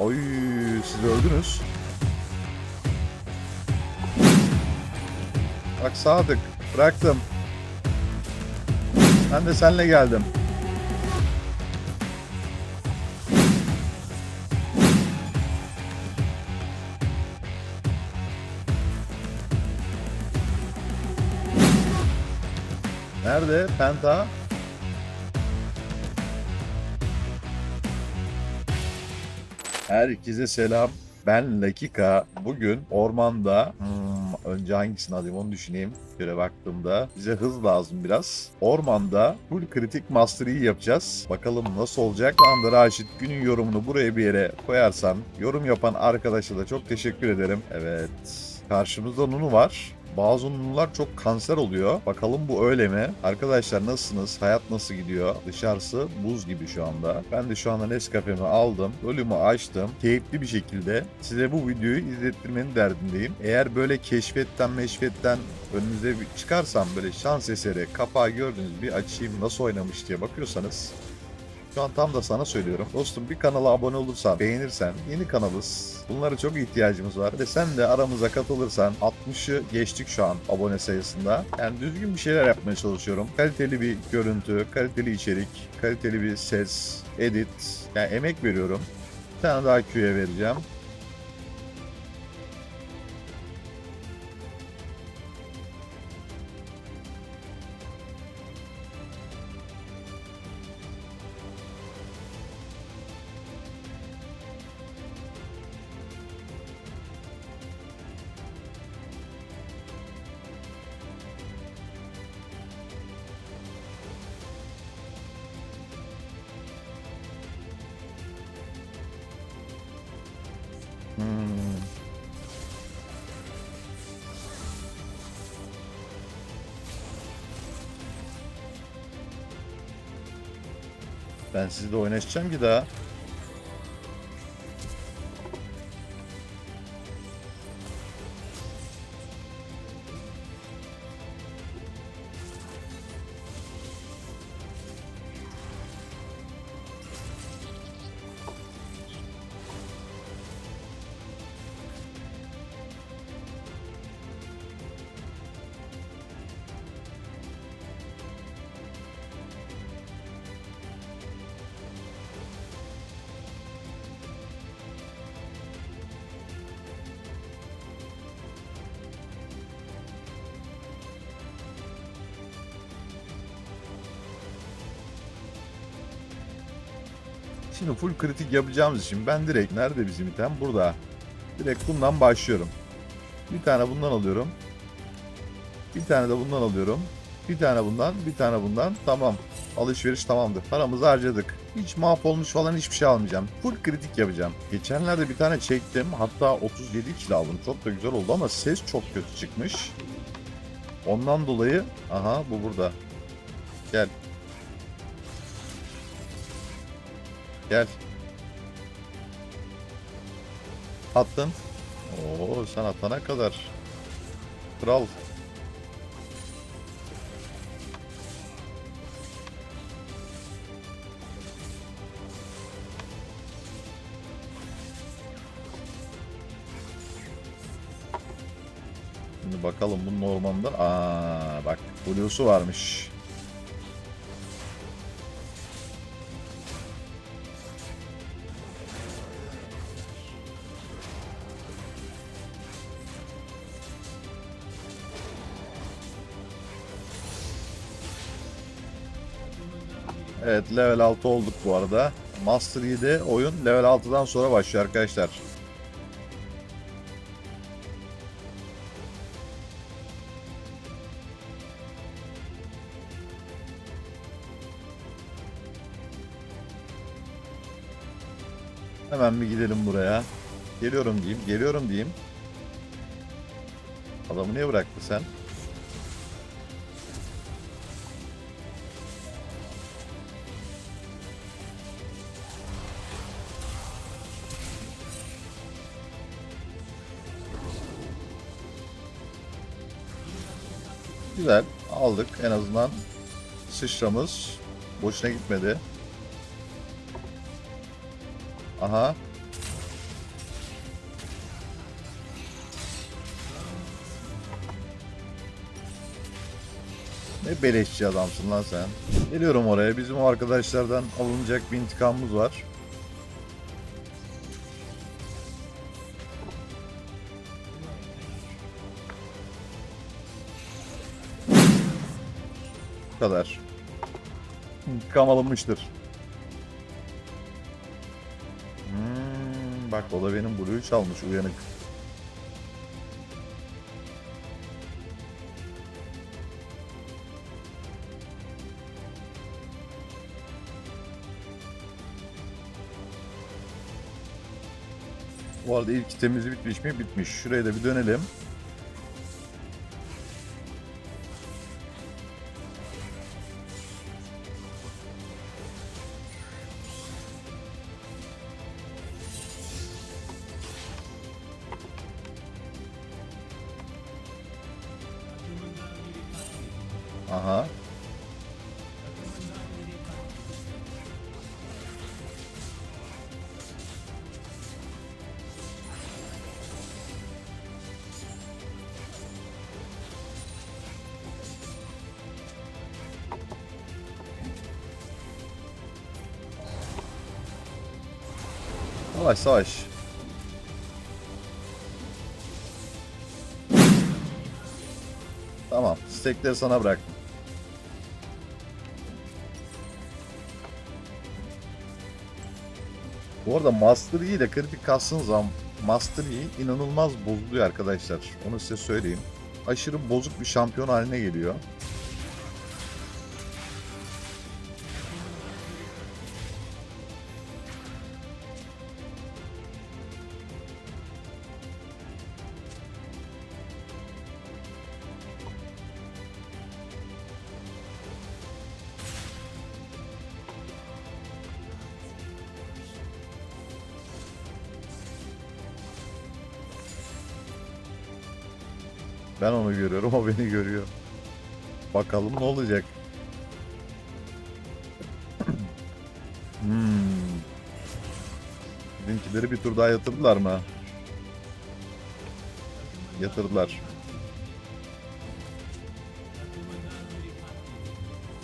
Oy siz öldünüz. Bak Sadık bıraktım. Ben de seninle geldim. Nerede Penta? Herkese selam. Ben Lakika. Bugün ormanda hmm, önce hangisini alayım onu düşüneyim. Şöyle baktığımda bize hız lazım biraz. Ormanda full kritik mastery'i yapacağız. Bakalım nasıl olacak. Anda Raşit günün yorumunu buraya bir yere koyarsan yorum yapan arkadaşa da çok teşekkür ederim. Evet. Karşımızda Nunu var. Bazı nunular çok kanser oluyor. Bakalım bu öyle mi? Arkadaşlar nasılsınız? Hayat nasıl gidiyor? Dışarısı buz gibi şu anda. Ben de şu anda Nescafe'mi aldım. Bölümü açtım. Keyifli bir şekilde size bu videoyu izlettirmenin derdindeyim. Eğer böyle keşfetten meşfetten önünüze çıkarsam böyle şans eseri kapağı gördüğünüz bir açayım nasıl oynamış diye bakıyorsanız şu an tam da sana söylüyorum. Dostum bir kanala abone olursan, beğenirsen, yeni kanalız. Bunlara çok ihtiyacımız var. Ve sen de aramıza katılırsan 60'ı geçtik şu an abone sayısında. Yani düzgün bir şeyler yapmaya çalışıyorum. Kaliteli bir görüntü, kaliteli içerik, kaliteli bir ses, edit. Yani emek veriyorum. Bir tane daha Q'ye vereceğim. Hmm. Ben sizle oynaşacağım ki daha. Şimdi full kritik yapacağımız için ben direkt nerede bizim item? Burada. Direkt bundan başlıyorum. Bir tane bundan alıyorum. Bir tane de bundan alıyorum. Bir tane bundan, bir tane bundan. Tamam. Alışveriş tamamdır. Paramızı harcadık. Hiç mahvolmuş falan hiçbir şey almayacağım. Full kritik yapacağım. Geçenlerde bir tane çektim. Hatta 37 kilo aldım. Çok da güzel oldu ama ses çok kötü çıkmış. Ondan dolayı... Aha bu burada. Gel. Gel. Attın. Oo sen atana kadar. Kral. Şimdi bakalım bunun ormanda. Aa bak Blue'su varmış. Evet level 6 olduk bu arada. Master 7 oyun level 6'dan sonra başlıyor arkadaşlar. Hemen bir gidelim buraya. Geliyorum diyeyim, geliyorum diyeyim. Adamı niye bıraktı sen? Güzel. Aldık en azından. Sıçramız boşuna gitmedi. Aha. Ne beleşçi adamsın lan sen. Geliyorum oraya. Bizim arkadaşlardan alınacak bir intikamımız var. Bu kadar. İntikam alınmıştır. Hmm, bak o da benim Blue'yu çalmış uyanık. Bu arada ilk kitemiz bitmiş mi? Bitmiş. Şuraya da bir dönelim. Aha. Savaş savaş. Tamam. Stekleri sana bıraktım. Bu arada Master Yi ile kritik kastığınız zaman Master Yi inanılmaz bozuluyor arkadaşlar. Onu size söyleyeyim. Aşırı bozuk bir şampiyon haline geliyor. Ben onu görüyorum, o beni görüyor. Bakalım ne olacak. hmm. Bizimkileri bir tur daha yatırdılar mı? Yatırdılar.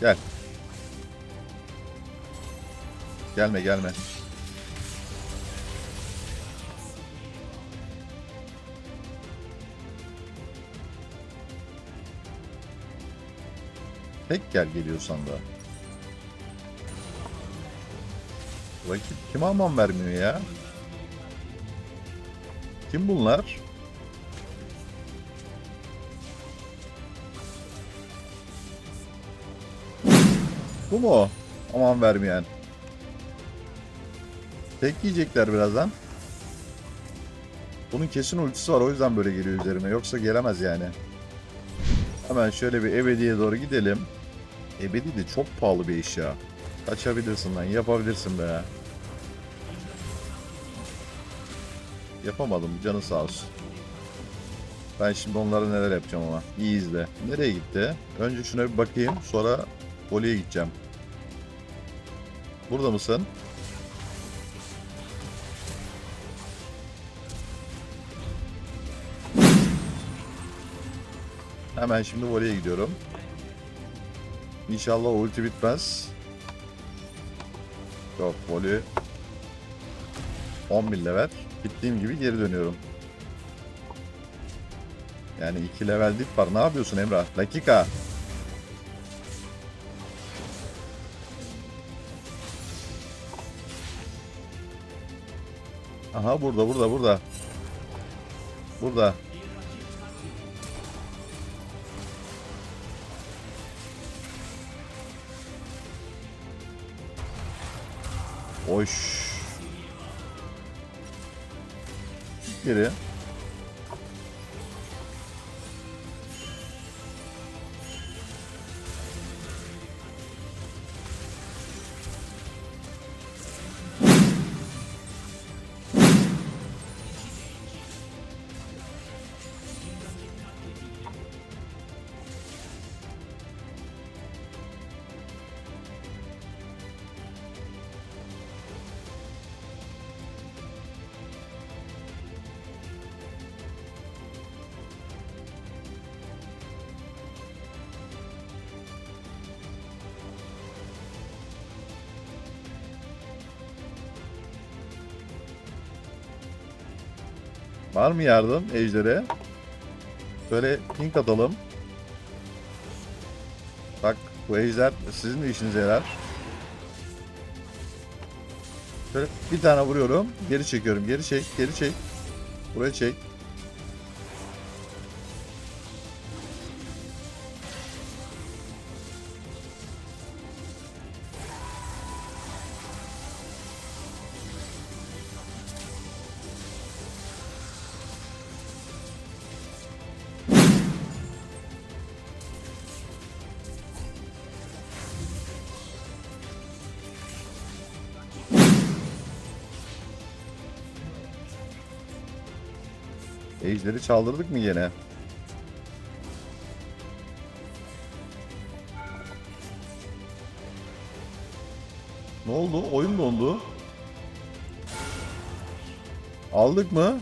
Gel. Gelme gelme. Tek gel geliyorsan da. Rakip kim aman vermiyor ya? Kim bunlar? Bu mu? Aman vermeyen. Tek yiyecekler birazdan. Bunun kesin ultisi var o yüzden böyle geliyor üzerime. Yoksa gelemez yani. Hemen şöyle bir ebediye doğru gidelim. Ebedi de çok pahalı bir eşya. Kaçabilirsin lan yapabilirsin be. Yapamadım canı sağ olsun. Ben şimdi onlara neler yapacağım ama. İyi izle. Nereye gitti? Önce şuna bir bakayım sonra Voli'ye gideceğim. Burada mısın? Hemen şimdi voleye gidiyorum. İnşallah ulti bitmez. Yok voley 11 level. Bittiğim gibi geri dönüyorum. Yani 2 level dip var. Ne yapıyorsun Emrah? Dakika. Aha burada burada burada. Burada. Oş. Geri. Var mı yardım ejdere? Şöyle pink atalım. Bak bu ejder sizin de işinize yarar. Şöyle bir tane vuruyorum. Geri çekiyorum. Geri çek. Geri çek. Buraya çek. Ejderi çaldırdık mı yine? Ne oldu? Oyun dondu. Aldık mı?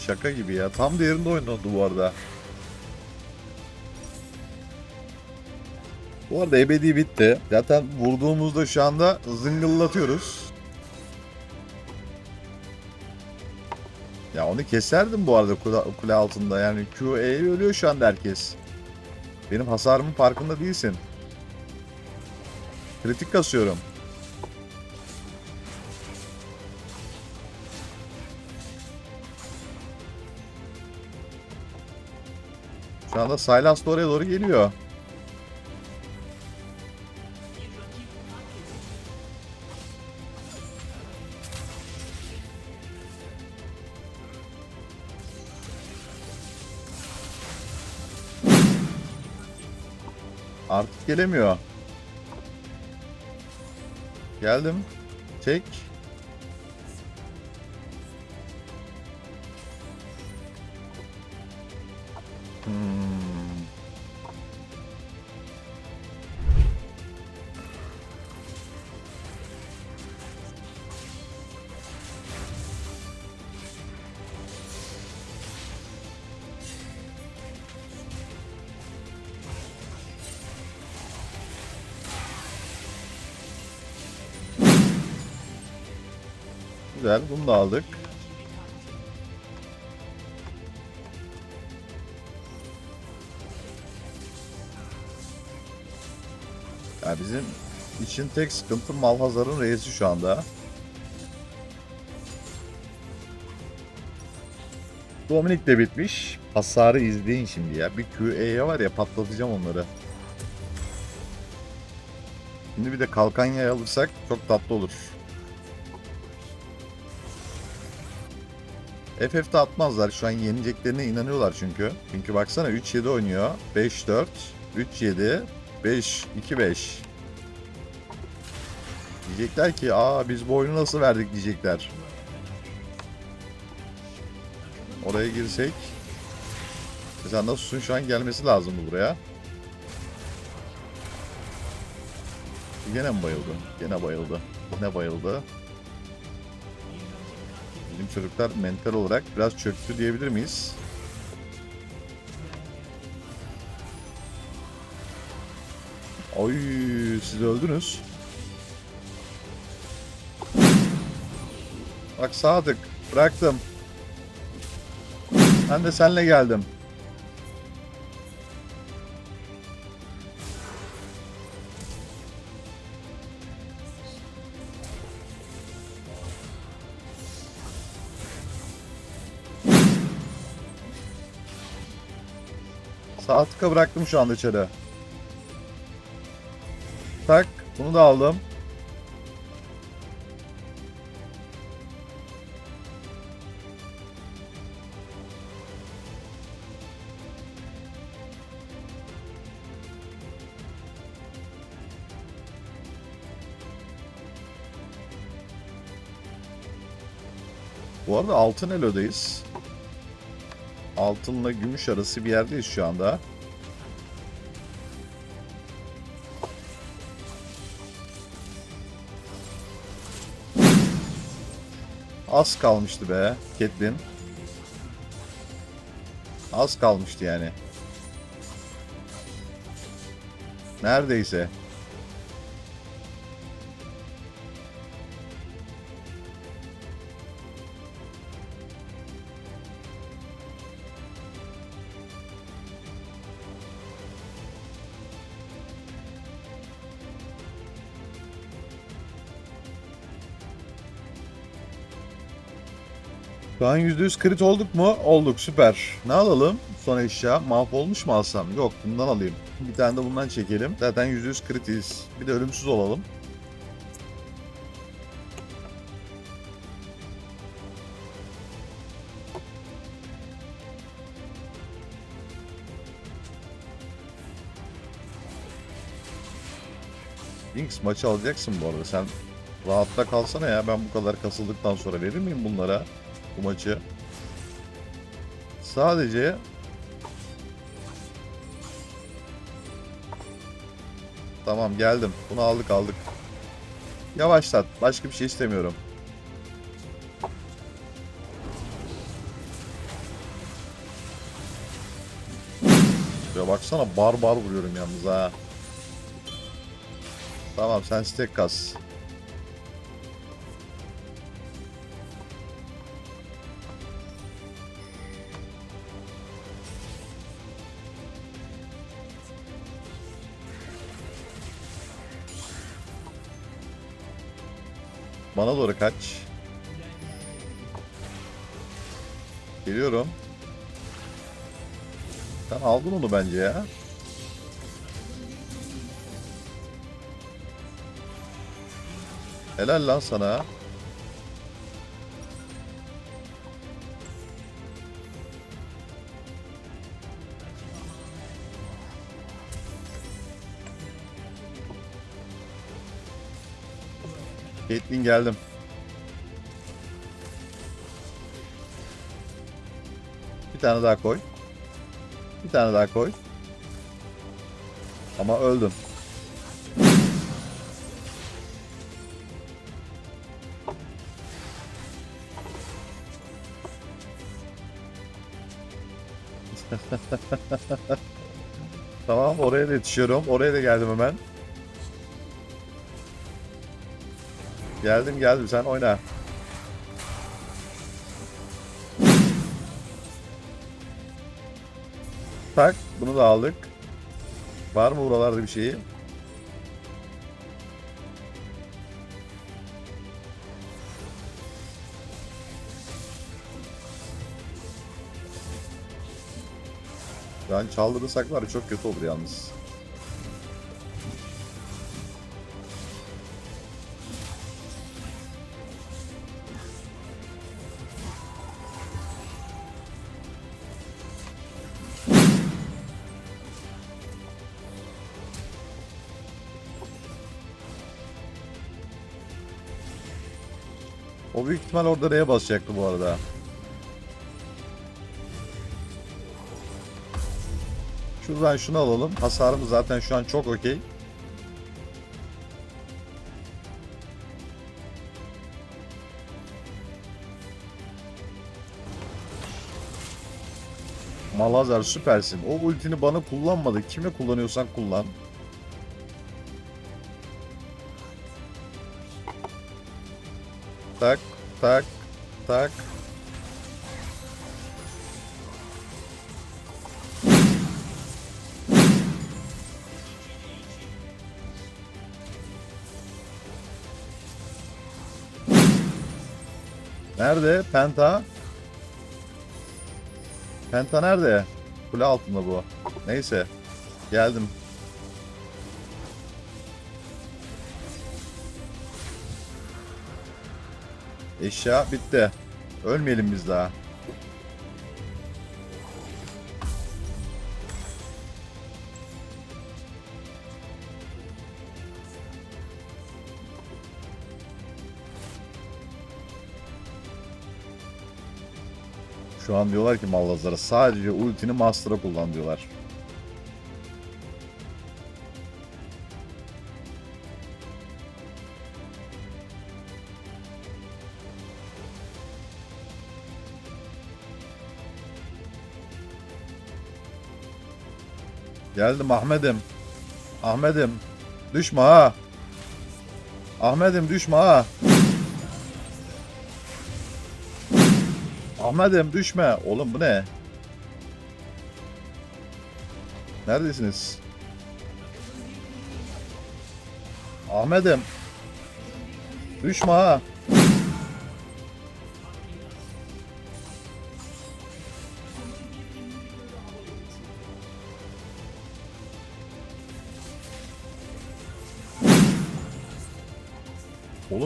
Şaka gibi ya. Tam değerinde oynandı bu arada. Bu arada ebedi bitti. Zaten vurduğumuzda şu anda zıngıllatıyoruz. Ya onu keserdim bu arada kule, kule altında. Yani QE'ye ölüyor şu anda herkes. Benim hasarımın farkında değilsin. Kritik kasıyorum. Şu anda Sylas da oraya doğru geliyor. Artık gelemiyor. Geldim. Çek. Güzel, bunu da aldık. Ya bizim için tek sıkıntı Malhazar'ın reisi şu anda. Dominik de bitmiş. Hasarı izleyin şimdi ya. Bir QE'ye var ya patlatacağım onları. Şimdi bir de kalkan yay alırsak çok tatlı olur. FF'de atmazlar. Şu an yeneceklerine inanıyorlar çünkü. Çünkü baksana 3-7 oynuyor. 5-4, 3-7, 5-2-5. Diyecekler ki aa biz bu oyunu nasıl verdik diyecekler. Oraya girsek. Mesela Nasus'un şu an gelmesi lazımdı buraya. Gene mi bayıldı? Gene bayıldı. Gene bayıldı. Bizim çocuklar mental olarak biraz çöktü diyebilir miyiz? Oy siz öldünüz. Bak Sadık bıraktım. Ben de seninle geldim. Sağ tıka bıraktım şu anda içeri. Tak. Bunu da aldım. Bu arada altın elo'dayız. Altınla gümüş arası bir yerdeyiz şu anda. Az kalmıştı be Catelyn. Az kalmıştı yani. Neredeyse. Şu an %100 crit olduk mu? Olduk süper. Ne alalım? Son eşya mahvolmuş mu alsam? Yok bundan alayım. Bir tane de bundan çekelim. Zaten %100 kritiyiz. Bir de ölümsüz olalım. Jinx maçı alacaksın bu arada. Sen rahatta kalsana ya. Ben bu kadar kasıldıktan sonra verir miyim bunlara bu maçı? Sadece Tamam geldim. Bunu aldık aldık. Yavaşlat. Başka bir şey istemiyorum. Ya baksana bar bar vuruyorum yalnız ha. Tamam sen stack kas. Bana doğru kaç. Geliyorum. Sen aldın onu bence ya. Helal lan sana. Caitlyn geldim. Bir tane daha koy. Bir tane daha koy. Ama öldüm. tamam oraya da yetişiyorum. Oraya da geldim hemen. Geldim geldim sen oyna. Tak bunu da aldık. Var mı buralarda bir şeyi? Yani çaldırırsak var çok kötü olur yalnız. İhtimal orada R'ye basacaktı bu arada. Şuradan şunu alalım. Hasarımız zaten şu an çok okey. Malazar süpersin. O ultini bana kullanmadı. Kime kullanıyorsan kullan. Tak, tak. Nerede? Penta? Penta nerede? Kule altında bu. Neyse. Geldim. Eşya bitti. Ölmeyelim biz daha. Şu an diyorlar ki Mallazlara sadece ultini Master'a kullan diyorlar. Geldim Ahmet'im. Ahmet'im. Düşme ha. Ahmet'im düşme ha. Ahmet'im düşme. Oğlum bu ne? Neredesiniz? Ahmet'im. Düşme ha.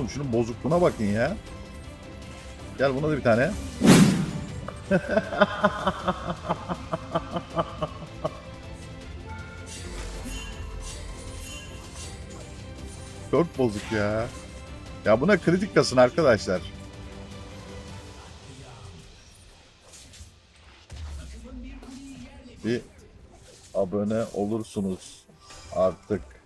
Şunun bozukluğuna bakın ya. Gel buna da bir tane. Çok bozuk ya. Ya buna kritik kasın arkadaşlar. Bir abone olursunuz artık.